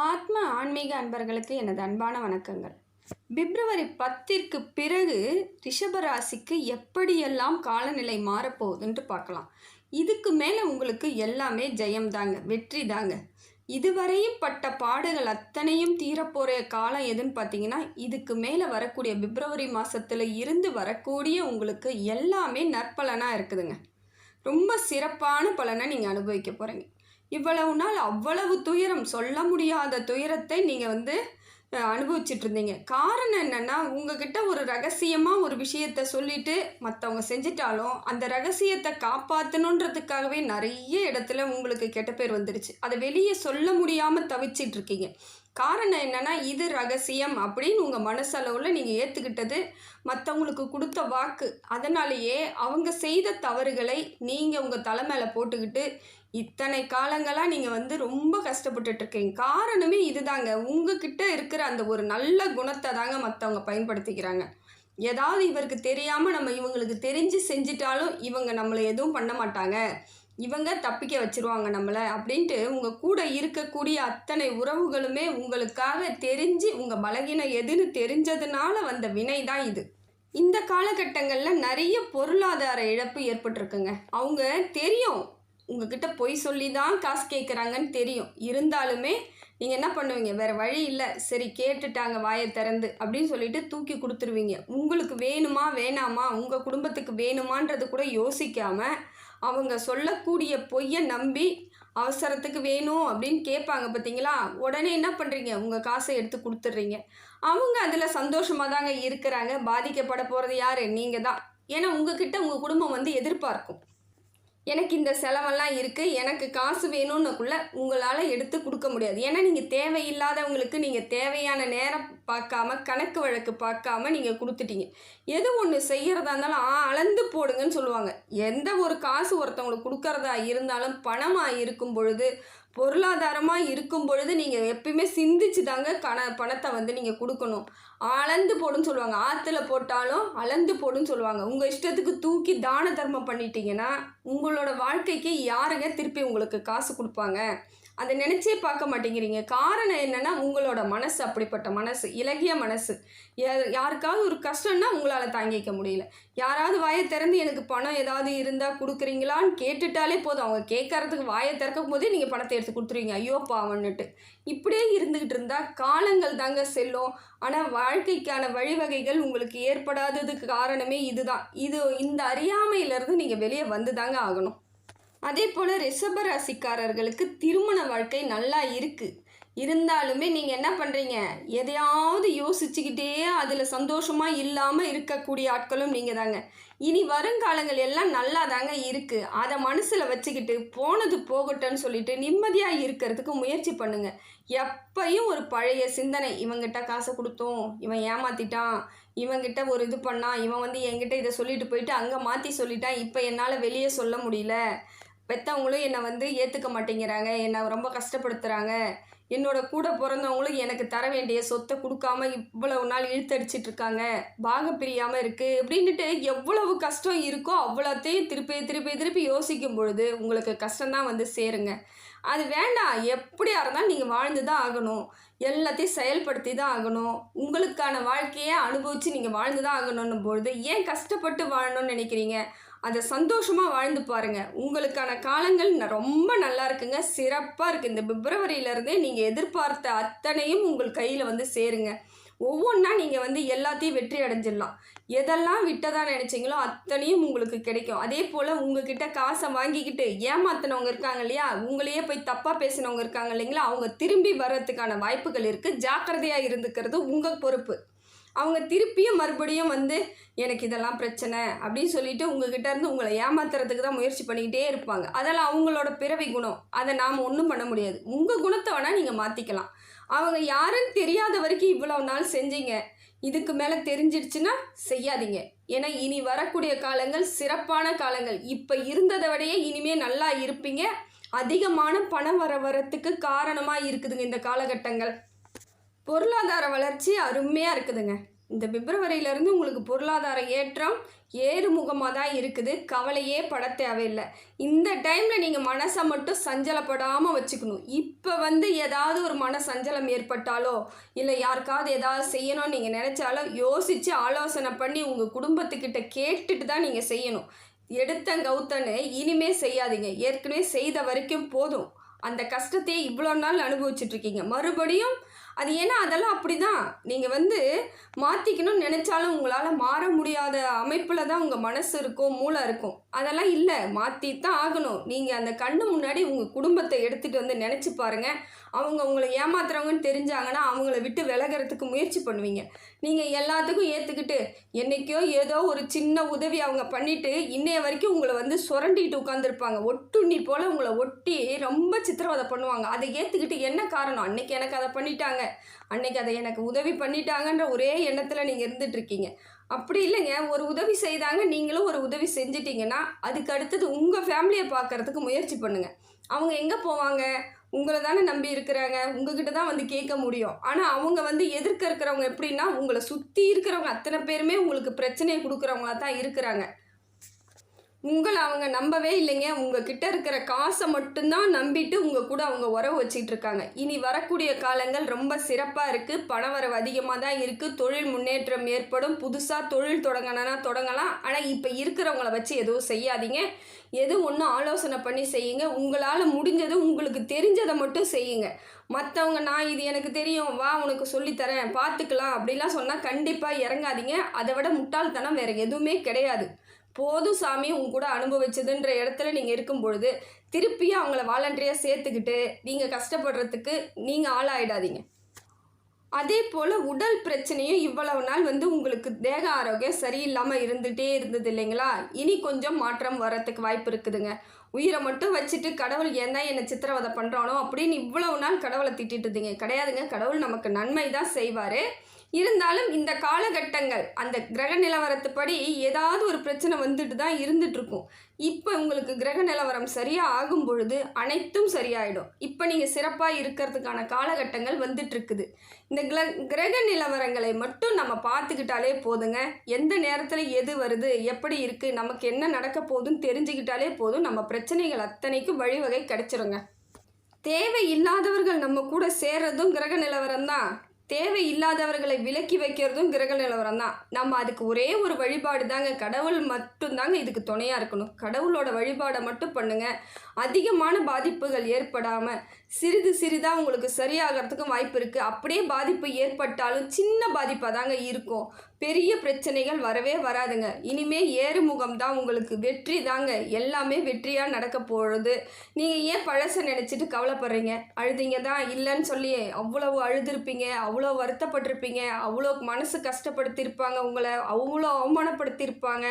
ஆத்ம ஆன்மீக அன்பர்களுக்கு எனது அன்பான வணக்கங்கள். பிப்ரவரி பத்திற்கு பிறகு ரிஷபராசிக்கு எப்படியெல்லாம் காலநிலை மாறப்போகுதுன்ட்டு பார்க்கலாம். இதுக்கு மேலே உங்களுக்கு எல்லாமே ஜெயம்தாங்க வெற்றி தாங்க. இதுவரையும் பட்ட பாடுகள் அத்தனையும் தீரப்போகிற காலம் எதுன்னு பார்த்தீங்கன்னா இதுக்கு மேலே வரக்கூடிய பிப்ரவரி மாதத்தில் இருந்து வரக்கூடிய உங்களுக்கு எல்லாமே நற்பலனாக இருக்குதுங்க. ரொம்ப சிறப்பான பலனை நீங்கள் அனுபவிக்க போகிறீங்க இவ்வளவு நாள் அவ்வளவு துயரம் சொல்ல முடியாத துயரத்தை நீங்கள் வந்து அனுபவிச்சுட்டு இருந்தீங்க. காரணம் என்னென்னா உங்ககிட்ட ஒரு ரகசியமாக ஒரு விஷயத்த சொல்லிட்டு மற்றவங்க செஞ்சிட்டாலும் அந்த ரகசியத்தை காப்பாற்றணுன்றதுக்காகவே நிறைய இடத்துல உங்களுக்கு கெட்ட பேர் வந்துடுச்சு அதை வெளியே சொல்ல முடியாமல் தவிச்சிட்டு இருக்கீங்க. காரணம் என்னென்னா இது ரகசியம் அப்படின்னு உங்கள் மனசளவில் நீங்கள் ஏற்றுக்கிட்டது மற்றவங்களுக்கு கொடுத்த வாக்கு. அதனாலேயே அவங்க செய்த தவறுகளை நீங்கள் உங்கள் தலை மேலே போட்டுக்கிட்டு இத்தனை காலங்களாக நீங்கள் வந்து ரொம்ப கஷ்டப்பட்டுட்டு இருக்கீங்க காரணமே இதுதாங்க. உங்ககிட்ட இருக்கிற அந்த ஒரு நல்ல குணத்தை தாங்க மற்றவங்க பயன்படுத்திக்கிறாங்க. ஏதாவது இவருக்கு தெரியாமல் நம்ம இவங்களுக்கு தெரிஞ்சு செஞ்சிட்டாலும் இவங்க நம்மளை எதுவும் பண்ண மாட்டாங்க. இவங்க தப்பிக்க வச்சிருவாங்க நம்மளை அப்படின்ட்டு உங்கள் கூட இருக்கக்கூடிய அத்தனை உறவுகளுமே உங்களுக்காக தெரிஞ்சு உங்கள் பலகீனம் எதுன்னு தெரிஞ்சதுனால வந்த வினை தான் இது. இந்த காலகட்டங்களில் நிறைய பொருளாதார இழப்பு ஏற்பட்டிருக்குங்க. அவங்க தெரியும். உங்ககிட்ட பொய் சொல்லி தான் காசு கேட்குறாங்கன்னு தெரியும். இருந்தாலுமே நீங்கள் என்ன பண்ணுவீங்க? வேறு வழி இல்லை. சரி கேட்டுட்டாங்க வாயை திறந்து அப்படின்னு சொல்லிட்டு தூக்கி கொடுத்துருவீங்க. உங்களுக்கு வேணுமா வேணாமா? உங்கள் குடும்பத்துக்கு வேணுமான்றது கூட யோசிக்காமல் அவங்க சொல்லக்கூடிய பொய்யை நம்பி அவசரத்துக்கு வேணும் அப்படின்னு கேட்பாங்க பார்த்தீங்களா உடனே என்ன பண்ணுறீங்க உங்கள் காசை எடுத்து கொடுத்துட்றீங்க. அவங்க அதில் சந்தோஷமாக தாங்க இருக்கிறாங்க. பாதிக்கப்பட போகிறது யார்? நீங்கள் தான் ஏன்னா உங்ககிட்ட உங்கள் குடும்பம் வந்து எதிர்பார்க்கும். எனக்கு இந்த செலவெல்லாம் இருக்குது எனக்கு காசு வேணும்னுக்குள்ள உங்களால் எடுத்து கொடுக்க முடியாது. ஏன்னா நீங்கள் தேவையில்லாதவங்களுக்கு நீங்கள் தேவையான நேரம் பார்க்காம கணக்கு வழக்கு பார்க்காம நீங்கள் கொடுத்துட்டீங்க. எது ஒன்று செய்கிறதா இருந்தாலும் ஆ அளந்து போடுங்கன்னு சொல்லுவாங்க. எந்த ஒரு காசு ஒருத்தவங்களுக்கு கொடுக்கறதா இருந்தாலும் பணமாக இருக்கும் பொழுது பொருளாதாரமாக இருக்கும் பொழுது நீங்கள் எப்பயுமே சிந்திச்சு தாங்க கண பணத்தை வந்து நீங்கள் கொடுக்கணும். அளந்து போடுன்னு சொல்லுவாங்க. ஆற்றுல போட்டாலும் அளந்து போடுன்னு சொல்லுவாங்க. உங்கள் இஷ்டத்துக்கு தூக்கி தான தர்மம் பண்ணிட்டீங்கன்னா உங்களோட வாழ்க்கைக்கு யாருங்க திருப்பி உங்களுக்கு காசு கொடுப்பாங்க? அதை நினச்சே பார்க்க மாட்டேங்கிறீங்க. காரணம் என்னென்னா உங்களோட மனசு அப்படிப்பட்ட மனசு இலகிய மனசு. யாருக்காவது ஒரு கஷ்டம்னா உங்களால் தாங்கிக்க முடியல. யாராவது வாயை திறந்து எனக்கு பணம் ஏதாவது இருந்தால் கொடுக்குறீங்களான்னு கேட்டுட்டாலே போதும். அவங்க கேட்கறதுக்கு வாயை திறக்கும் போதே நீங்கள் பணத்தை எடுத்து கொடுத்துருவீங்க. ஐயோ பாவன்னுட்டு இப்படியே இருந்துக்கிட்டு இருந்தால் காலங்கள் தாங்க செல்லும். ஆனால் வாழ்க்கைக்கான வழிவகைகள் உங்களுக்கு ஏற்படாததுக்கு காரணமே இதுதான். இது இந்த அறியாமையிலேருந்து நீங்கள் வெளியே வந்து தாங்க ஆகணும். அதே போல் ரிஷப ராசிக்காரர்களுக்கு திருமண வாழ்க்கை நல்லா இருக்குது இருந்தாலுமே நீங்கள் என்ன பண்ணுறீங்க எதையாவது யோசிச்சுக்கிட்டே அதில் சந்தோஷமாக இல்லாமல் இருக்கக்கூடிய ஆட்களும் நீங்கள் தாங்க. இனி வருங்காலங்கள் எல்லாம் நல்லா தாங்க இருக்குது அதை மனசில் வச்சுக்கிட்டு போனது போகட்டும்னு சொல்லிட்டு நிம்மதியாக இருக்கிறதுக்கு முயற்சி பண்ணுங்கள் எப்பையும் ஒரு பழைய சிந்தனை. இவங்கிட்ட காசை கொடுத்தோம் இவன் ஏமாத்திட்டான் இவங்கிட்ட ஒரு இது பண்ணான் இவன் வந்து என்கிட்ட இதை சொல்லிட்டு போயிட்டு அங்கே மாற்றி சொல்லிட்டான் இப்போ என்னால் வெளியே சொல்ல முடியல. பெற்றவங்களும் என்னை வந்து ஏற்றுக்க மாட்டேங்கிறாங்க. என்னை ரொம்ப கஷ்டப்படுத்துகிறாங்க என்னோட கூட பிறந்தவங்களும் எனக்கு தர வேண்டிய சொத்தை கொடுக்காம இவ்வளவு நாள் இழுத்தடிச்சிட்டு இருக்காங்க. பாக பிரியாமல் இருக்குது அப்படின்ட்டு எவ்வளவு கஷ்டம் இருக்கோ அவ்வளோத்தையும் திருப்பி திருப்பி திருப்பி யோசிக்கும் பொழுது உங்களுக்கு கஷ்டம்தான் வந்து சேருங்க. அது வேண்டாம். எப்படியா இருந்தாலும் நீங்கள் வாழ்ந்து தான் ஆகணும். எல்லாத்தையும் செயல்படுத்தி தான் ஆகணும். உங்களுக்கான வாழ்க்கையை அனுபவித்து நீங்கள் வாழ்ந்து தான் ஆகணும்னும் பொழுது ஏன் கஷ்டப்பட்டு வாழணும்னு நினைக்கிறீங்க? அதை சந்தோஷமாக வாழ்ந்து பாருங்கள் உங்களுக்கான காலங்கள் ரொம்ப நல்லா இருக்குங்க. சிறப்பாக இருக்குது இந்த பிப்ரவரியிலேருந்தே நீங்கள் எதிர்பார்த்த அத்தனையும் உங்கள் கையில் வந்து சேருங்க. ஒவ்வொன்றா நீங்கள் வந்து எல்லாத்தையும் வெற்றி அடைஞ்சிடலாம். எதெல்லாம் விட்டதா நினச்சிங்களோ அத்தனையும் உங்களுக்கு கிடைக்கும். அதே போல் உங்ககிட்ட காசை வாங்கிக்கிட்டு ஏமாத்தினவங்க இருக்காங்க இல்லையா? உங்களையே போய் தப்பாக பேசினவங்க இருக்காங்க இல்லைங்களா? அவங்க திரும்பி வர்றதுக்கான வாய்ப்புகள் இருக்குது ஜாக்கிரதையாக இருந்துக்கிறது உங்கள் பொறுப்பு. அவங்க திருப்பியும் மறுபடியும் வந்து எனக்கு இதெல்லாம் பிரச்சனை அப்படின்னு சொல்லிட்டு உங்ககிட்ட இருந்து உங்களை ஏமாத்துறதுக்கு தான் முயற்சி பண்ணிக்கிட்டே இருப்பாங்க. அதெல்லாம் அவங்களோட பிறவி குணம். அதை நாம் ஒன்றும் பண்ண முடியாது. உங்கள் குணத்தை வேணால் நீங்கள் மாற்றிக்கலாம் அவங்க யாருன்னு தெரியாத வரைக்கும் இவ்வளோ நாள் செஞ்சீங்க. இதுக்கு மேலே தெரிஞ்சிடுச்சுன்னா செய்யாதீங்க. ஏன்னா இனி வரக்கூடிய காலங்கள் சிறப்பான காலங்கள். இப்போ இருந்ததை விடையே இனிமே நல்லா இருப்பீங்க. அதிகமான பணம் வர வரத்துக்கு காரணமாக இருக்குதுங்க இந்த காலகட்டங்கள். பொருளாதார வளர்ச்சி அருமையாக இருக்குதுங்க. இந்த பிப்ரவரியிலேருந்து உங்களுக்கு பொருளாதார ஏற்றம் ஏறுமுகமாக தான் இருக்குது. கவலையே பட தேவையில்லை. இந்த டைமில் நீங்கள் மனசை மட்டும் சஞ்சலப்படாமல் வச்சுக்கணும். இப்போ வந்து ஏதாவது ஒரு மன சஞ்சலம் ஏற்பட்டாலோ இல்லை யாருக்காவது ஏதாவது செய்யணும்னு நீங்கள் நினச்சாலோ யோசித்து ஆலோசனை பண்ணி உங்கள் குடும்பத்துக்கிட்ட கேட்டுட்டு தான் நீங்கள் செய்யணும். எடுத்த கௌத்தன்னு இனிமே செய்யாதீங்க. ஏற்கனவே செய்த வரைக்கும் போதும். அந்த கஷ்டத்தையே இவ்வளோ நாள் அனுபவிச்சுட்ருக்கீங்க மறுபடியும் அது ஏன்னா அதெல்லாம் அப்படி தான் நீங்கள் வந்து மாற்றிக்கணும்னு நினச்சாலும் உங்களால் மாற முடியாத அமைப்பில் தான் உங்கள் மனசு இருக்கும் மூளை இருக்கும். அதெல்லாம் இல்லை. மாற்றி தான் ஆகணும். நீங்கள் அந்த கண்ணு முன்னாடி உங்கள் குடும்பத்தை எடுத்துகிட்டு வந்து நினச்சி பாருங்கள் அவங்க உங்களை ஏமாத்துறவங்கன்னு தெரிஞ்சாங்கன்னா அவங்கள விட்டு விலகிறதுக்கு முயற்சி பண்ணுவீங்க. நீங்கள் எல்லாத்துக்கும் ஏற்றுக்கிட்டு என்றைக்கோ ஏதோ ஒரு சின்ன உதவி அவங்க பண்ணிவிட்டு இன்னைய வரைக்கும் உங்களை வந்து சுரண்டிட்டு உட்காந்துருப்பாங்க ஒட்டுண்ணி போல் உங்களை ஒட்டி ரொம்ப சித்திரவதை பண்ணுவாங்க. அதை ஏற்றுக்கிட்டு என்ன காரணம்? அன்னைக்கு எனக்கு அதை பண்ணிட்டாங்க. அன்னைக்கு அதை எனக்கு உதவி பண்ணிட்டாங்கன்ற ஒரே எண்ணத்தில் நீங்கள் இருந்துட்டு இருக்கீங்க அப்படி இல்லைங்க. ஒரு உதவி செய்தாங்க நீங்களும் ஒரு உதவி செஞ்சிட்டிங்கன்னா அதுக்கு அடுத்தது உங்கள் ஃபேமிலியை பார்க்கறதுக்கு முயற்சி பண்ணுங்கள் அவங்க எங்கே போவாங்க? உங்களை தானே நம்பி இருக்கிறாங்க. உங்ககிட்ட தான் வந்து கேட்க முடியும். ஆனால் அவங்க வந்து எதிர்க்க இருக்கிறவங்க எப்படின்னா உங்களை சுற்றி இருக்கிறவங்க அத்தனை பேருமே உங்களுக்கு பிரச்சனையை கொடுக்குறவங்களா தான் இருக்கிறாங்க. உங்களை அவங்க நம்பவே இல்லைங்க. உங்ககிட்ட இருக்கிற காசை மட்டும்தான் நம்பிட்டு உங்கள் கூட அவங்க உறவு வச்சிட்டு இருக்காங்க இனி வரக்கூடிய காலங்கள் ரொம்ப சிறப்பாக இருக்குது பணவரவு அதிகமாக தான் இருக்குது தொழில் முன்னேற்றம் ஏற்படும். புதுசாக தொழில் தொடங்கணும்னா தொடங்கலாம். ஆனால் இப்போ இருக்கிறவங்கள வச்சு எதுவும் செய்யாதீங்க. எது ஒன்றும் ஆலோசனை பண்ணி செய்யுங்க. உங்களால் முடிஞ்சது உங்களுக்கு தெரிஞ்சதை மட்டும் செய்யுங்க. மற்றவங்க நான் இது எனக்கு தெரியும். வா உனக்கு சொல்லித்தரேன் பார்த்துக்கலாம் அப்படிலாம் சொன்னால் கண்டிப்பாக இறங்காதீங்க. அதை விட முட்டாள்தனம் வேறு எதுவுமே கிடையாது. போதும் சாமி உங்க கூட அனுபவிச்சதுன்ற இடத்துல நீங்கள் இருக்கும் பொழுது திருப்பியும் அவங்கள வாலண்டரியாக சேர்த்துக்கிட்டு நீங்கள் கஷ்டப்படுறதுக்கு நீங்கள் ஆளாயிடாதீங்க. அதே போல் உடல் பிரச்சனையும் இவ்வளவு நாள் வந்து உங்களுக்கு தேக ஆரோக்கியம் சரியில்லாமல் இருந்துகிட்டே இருந்தது இல்லைங்களா? இனி கொஞ்சம் மாற்றம் வரத்துக்கு வாய்ப்பு இருக்குதுங்க. உயிரை மட்டும் வச்சுட்டு கடவுள் ஏன் தான் என்னை சித்திரவதை பண்ணுறானோ அப்படின்னு இவ்வளவு நாள் கடவுளை திட்டிட்டு இருந்தீங்க. கிடையாதுங்க. கடவுள் நமக்கு நன்மை தான் செய்வார். இருந்தாலும் இந்த காலகட்டங்கள் அந்த கிரக நிலவரத்துப்படி ஏதாவது ஒரு பிரச்சனை வந்துட்டு தான் இருந்துகிட்ருக்கும் இப்போ உங்களுக்கு கிரக நிலவரம் சரியாக ஆகும் பொழுது அனைத்தும் சரியாயிடும். இப்போ நீங்கள் சிறப்பாக இருக்கிறதுக்கான காலகட்டங்கள் வந்துட்டுருக்குது. இந்த கிர கிரக நிலவரங்களை மட்டும் நம்ம பார்த்துக்கிட்டாலே போதுங்க. எந்த நேரத்தில் எது வருது எப்படி இருக்குது நமக்கு என்ன நடக்க போகுதுன்னு தெரிஞ்சுக்கிட்டாலே போதும். நம்ம பிரச்சனைகள் அத்தனைக்கும் வழிவகை கிடைச்சிருங்க. தேவையில்லாதவர்கள் நம்ம கூட சேர்றதும் கிரக நிலவரம் தான். தேவை இல்லாதவர்களை விலக்கி வைக்கிறதும் கிரக நிலவரம் தான் நம்ம அதுக்கு ஒரே ஒரு வழிபாடு தாங்க. கடவுள் மட்டும்தாங்க இதுக்கு துணையாக இருக்கணும். கடவுளோட வழிபாடை மட்டும் பண்ணுங்க. அதிகமான பாதிப்புகள் ஏற்படாமல் சிறிது சிறிதாக உங்களுக்கு சரியாகிறதுக்கும் வாய்ப்பு இருக்குது அப்படியே பாதிப்பு ஏற்பட்டாலும் சின்ன பாதிப்பாக தாங்க இருக்கும். பெரிய பிரச்சனைகள் வரவே வராதுங்க. இனிமே ஏறுமுகம் தான் உங்களுக்கு. வெற்றி தாங்க. எல்லாமே வெற்றியாக நடக்க போகிறது நீங்கள் ஏன் பழசை நினச்சிட்டு கவலைப்படுறீங்க? அழுதிங்க தான். இல்லைன்னு சொல்லி அவ்வளவு அழுதுருப்பீங்க. அவ்வளோ வருத்தப்பட்டிருப்பீங்க. அவ்வளோ மனசு கஷ்டப்படுத்தியிருப்பாங்க உங்களை. அவ்வளோ அவமானப்படுத்தியிருப்பாங்க.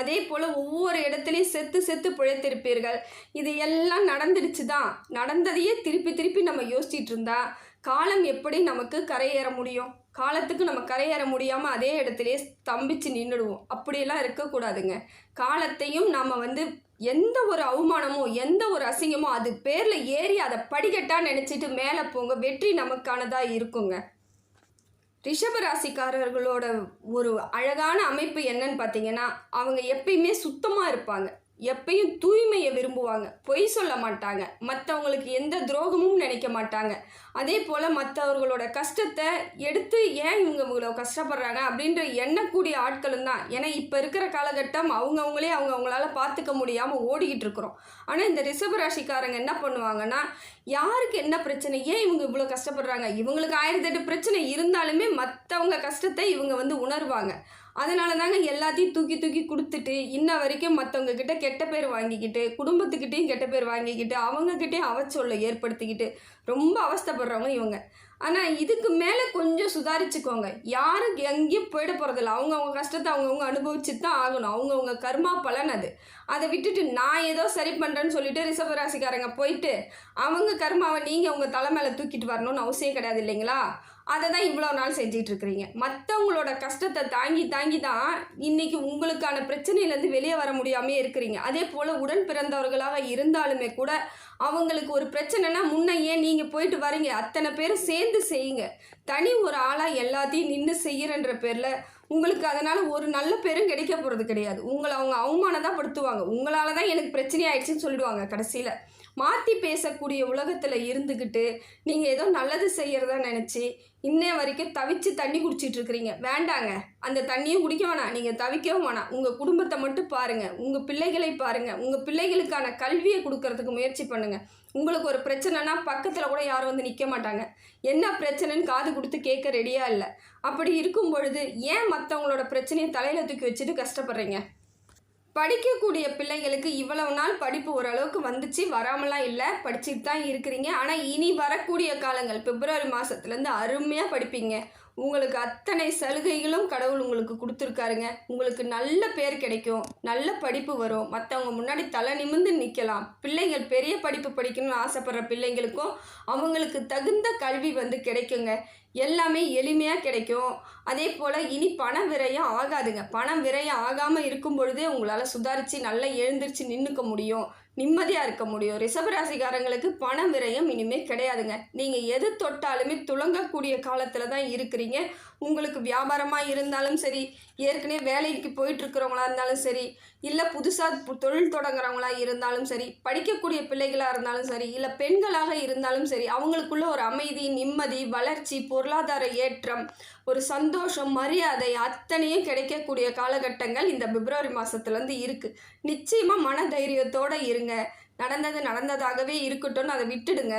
அதே போல் ஒவ்வொரு இடத்துலையும் செத்து செத்து பிழைத்திருப்பீர்கள். இது எல்லாம் நடந்துடுச்சு தான். நடந்ததையே திருப்பி திருப்பி நம்ம யோசிச்சிட்டு இருந்தா காலம் எப்படி நமக்கு கரையேற முடியும்? காலத்துக்கு நம்ம கரையேற முடியாமல் அதே இடத்துலையே ஸ்தம்பிச்சு நின்றுடுவோம் அப்படியெல்லாம் இருக்கக்கூடாதுங்க. காலத்தையும் நம்ம வந்து எந்த ஒரு அவமானமோ எந்த ஒரு அசிங்கமோ அது பேரில் ஏறி அதை படிக்கட்டாக நினச்சிட்டு மேலே போங்க. வெற்றி நமக்கானதாக இருக்குங்க. ரிஷப ராசிக்காரர்களோட ஒரு அழகான அமைப்பு என்னன்னு பார்த்தீங்கன்னா அவங்க எப்பயுமே சுத்தமாக இருப்பாங்க. எப்பயும் தூய்மையை விரும்புவாங்க. பொய் சொல்ல மாட்டாங்க. மற்றவங்களுக்கு எந்த துரோகமும் நினைக்க மாட்டாங்க. அதே போல் மற்றவர்களோட கஷ்டத்தை எடுத்து ஏன் இவங்க இவ்வளோ கஷ்டப்படுறாங்க அப்படின்ற எண்ணக்கூடிய ஆட்களும் தான். ஏன்னா இப்போ இருக்கிற காலகட்டம் அவங்கவுங்களே அவங்க அவங்களால பார்த்துக்க முடியாமல் ஓடிக்கிட்டு இருக்கிறோம். ஆனால் இந்த ரிஷபராசிக்காரங்க என்ன பண்ணுவாங்கன்னா யாருக்கு என்ன பிரச்சனை? ஏன் இவங்க இவ்வளோ கஷ்டப்படுறாங்க? இவங்களுக்கு ஆயிரத்தி எட்டு பிரச்சனை இருந்தாலுமே மற்றவங்க கஷ்டத்தை இவங்க வந்து உணர்வாங்க. அதனால தாங்க எல்லாத்தையும் தூக்கி தூக்கி கொடுத்துட்டு இன்ன வரைக்கும் மற்றவங்க கிட்ட கெட்ட பேர் வாங்கிக்கிட்டு குடும்பத்துக்கிட்டேயும் கெட்ட பேர் வாங்கிக்கிட்டு அவங்கக்கிட்டேயும் அவச்சொல்லை ஏற்படுத்திக்கிட்டு ரொம்ப அவஸ்தைப்படுறவங்க இவங்க. ஆனால் இதுக்கு மேலே கொஞ்சம் சுதாரிச்சுக்கோங்க. யாரும் எங்கேயும் போயிட போகிறதில்ல அவங்கவுங்க கஷ்டத்தை அவங்கவுங்க அனுபவிச்சு தான் ஆகணும். அவங்கவுங்க கர்மா பலன் அது. அதை விட்டுட்டு நான் ஏதோ சரி பண்ணுறேன்னு சொல்லிட்டு ரிஷபராசிக்காரங்க போயிட்டு அவங்க கர்மாவை நீங்கள் உங்கள் தலை மேலே தூக்கிட்டு வரணும்னு அவசியம் கிடையாது இல்லைங்களா? அதை தான் இவ்வளோ நாள் செஞ்சிட்டு இருக்கிறீங்க. மற்றவங்களோட கஷ்டத்தை தாங்கி தாங்கி தான் இன்றைக்கி உங்களுக்கான பிரச்சனையிலேருந்து வெளியே வர முடியாமே இருக்கிறீங்க. அதே போல் உடன் பிறந்தவர்களாக இருந்தாலுமே கூட அவங்களுக்கு ஒரு பிரச்சனைனா முன்ன ஏன் நீங்கள் போயிட்டு வரீங்க? அத்தனை பேரும் சேர்ந்து செய்யுங்க. தனி ஒரு ஆளாக எல்லாத்தையும் நின்று செய்கிறன்ற பேரில் உங்களுக்கு அதனால் ஒரு நல்ல பேரும் கிடைக்க போகிறது கிடையாது. உங்களை அவங்க அவமானதான் படுத்துவாங்க உங்களால் தான் எனக்கு பிரச்சனை ஆயிடுச்சுன்னு சொல்லிடுவாங்க கடைசியில். மாற்றி பேசக்கூடிய உலகத்தில் இருந்துக்கிட்டு நீங்கள் ஏதோ நல்லது செய்கிறதா நினச்சி இன்னைய வரைக்கும் தவிச்சு தண்ணி குடிச்சிட்டு இருக்கிறீங்க. வேண்டாங்க. அந்த தண்ணியும் குடிக்க வேணாம். நீங்கள் தவிக்கவும் வேணாம். உங்கள் குடும்பத்தை மட்டும் பாருங்கள் உங்கள் பிள்ளைகளை பாருங்கள் உங்கள் பிள்ளைகளுக்கான கல்வியை கொடுக்கறதுக்கு முயற்சி பண்ணுங்கள் உங்களுக்கு ஒரு பிரச்சனைனா பக்கத்தில் கூட யாரும் வந்து நிற்க மாட்டாங்க. என்ன பிரச்சனைன்னு காது கொடுத்து கேட்க ரெடியாக இல்லை. அப்படி இருக்கும் பொழுது ஏன் மற்றவங்களோட பிரச்சனையை தலையில் தூக்கி வச்சுட்டு கஷ்டப்படுறீங்க? படிக்கக்கூடிய பிள்ளைங்களுக்கு இவ்வளவு நாள் படிப்பு ஓரளவுக்கு வந்துச்சு வராமலாம் இல்லை படிச்சுட்டு தான் இருக்கிறீங்க. ஆனால் இனி வரக்கூடிய காலங்கள் பிப்ரவரி மாதத்துலேருந்து அருமையாக படிப்பீங்க. உங்களுக்கு அத்தனை சலுகைகளும் கடவுள் உங்களுக்கு கொடுத்துருக்காருங்க. உங்களுக்கு நல்ல பேர் கிடைக்கும் நல்ல படிப்பு வரும். மற்றவங்க முன்னாடி தலை நிமிர்ந்து நிற்கலாம் பிள்ளைகள் பெரிய படிப்பு படிக்கணும்னு ஆசைப்படுற பிள்ளைங்களுக்கும் அவங்களுக்கு தகுந்த கல்வி வந்து கிடைக்குங்க. எல்லாமே எளிமையாக கிடைக்கும். அதே போல் இனி பண விரயம் ஆகாதுங்க. பணம் விரயம் ஆகாமல் இருக்கும் பொழுதே உங்களால் சுதாரித்து நல்லா எழுந்திரிச்சு நின்றுக்க முடியும். நிம்மதியாக இருக்க முடியும். ரிஷபராசிக்காரங்களுக்கு பண விரயம் இனிமேல் கிடையாதுங்க. நீங்கள் எது தொட்டாலுமே துளங்கக்கூடிய காலத்தில் தான் இருக்கிறீங்க. உங்களுக்கு வியாபாரமாக இருந்தாலும் சரி ஏற்கனவே வேலைக்கு போயிட்டுருக்கிறவங்களா இருந்தாலும் சரி இல்லை புதுசாக தொழில் தொடங்குறவங்களா இருந்தாலும் சரி படிக்கக்கூடிய பிள்ளைகளாக இருந்தாலும் சரி இல்லை பெண்களாக இருந்தாலும் சரி அவங்களுக்குள்ள ஒரு அமைதி நிம்மதி வளர்ச்சி பொருளாதார ஏற்றம் ஒரு சந்தோஷம் மரியாதை அத்தனையும் கிடைக்கக்கூடிய காலகட்டங்கள் இந்த பிப்ரவரி மாதத்துலேருந்து இருக்குது நிச்சயமாக மன தைரியத்தோடு இருங்க. நடந்தது நடந்ததாகவே இருக்கட்டும்னு அதை விட்டுடுங்க.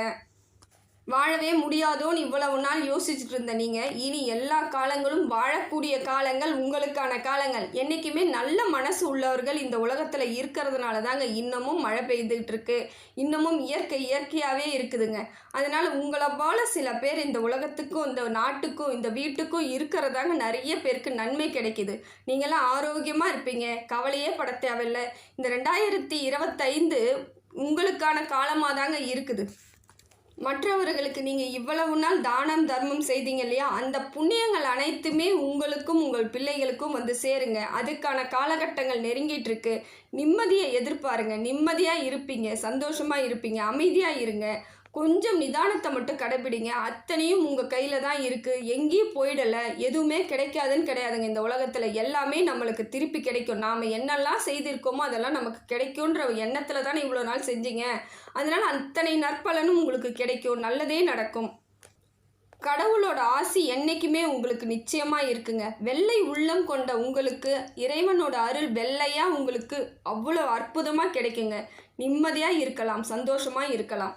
வாழவே முடியாதோன்னு இவ்வளவு நாள் யோசிச்சுட்டு இருந்த நீங்கள் இனி எல்லா காலங்களும் வாழக்கூடிய காலங்கள் உங்களுக்கான காலங்கள். என்றைக்குமே நல்ல மனசு உள்ளவர்கள் இந்த உலகத்தில் இருக்கிறதுனால தாங்க இன்னமும் மழை பெய்துகிட்டு இருக்கு. இன்னமும் இயற்கை இயற்கையாகவே இருக்குதுங்க. அதனால் உங்களை போல சில பேர் இந்த உலகத்துக்கும் இந்த நாட்டுக்கும் இந்த வீட்டுக்கும் இருக்கிறதாங்க நிறைய பேருக்கு நன்மை கிடைக்குது. நீங்களாம் ஆரோக்கியமாக இருப்பீங்க. கவலையே பட தேவையில்லை. இந்த ரெண்டாயிரத்தி இருபத்தைந்து உங்களுக்கான காலமாக தாங்க இருக்குது. மற்றவர்களுக்கு நீங்கள் இவ்வளவு நாள் தானம் தர்மம் செய்தீங்க இல்லையா? அந்த புண்ணியங்கள் அனைத்துமே உங்களுக்கும் உங்கள் பிள்ளைகளுக்கும் வந்து சேருங்க. அதுக்கான காலகட்டங்கள் நெருங்கிட்டு இருக்கு. நிம்மதியை எதிர்பாருங்க. நிம்மதியாக இருப்பீங்க. சந்தோஷமாக இருப்பீங்க. அமைதியாக இருங்க. கொஞ்சம் நிதானத்தை மட்டும் கடைபிடிங்க அத்தனையும் உங்கள் கையில் தான் இருக்குது எங்கேயும் போயிடலை. எதுவுமே கிடைக்காதுன்னு கிடையாதுங்க. இந்த உலகத்தில் எல்லாமே நம்மளுக்கு திருப்பி கிடைக்கும். நாம் என்னெல்லாம் செய்திருக்கோமோ அதெல்லாம் நமக்கு கிடைக்குன்ற எண்ணத்தில் தானே இவ்வளோ நாள் செஞ்சீங்க? அதனால் அத்தனை நற்பலனும் உங்களுக்கு கிடைக்கும். நல்லதே நடக்கும். கடவுளோட ஆசி என்றைக்குமே உங்களுக்கு நிச்சயமாக இருக்குங்க. வெள்ளை உள்ளம் கொண்ட உங்களுக்கு இறைவனோட அருள் வெள்ளையாக உங்களுக்கு அவ்வளோ அற்புதமாக கிடைக்குங்க. நிம்மதியாக இருக்கலாம். சந்தோஷமாக இருக்கலாம்.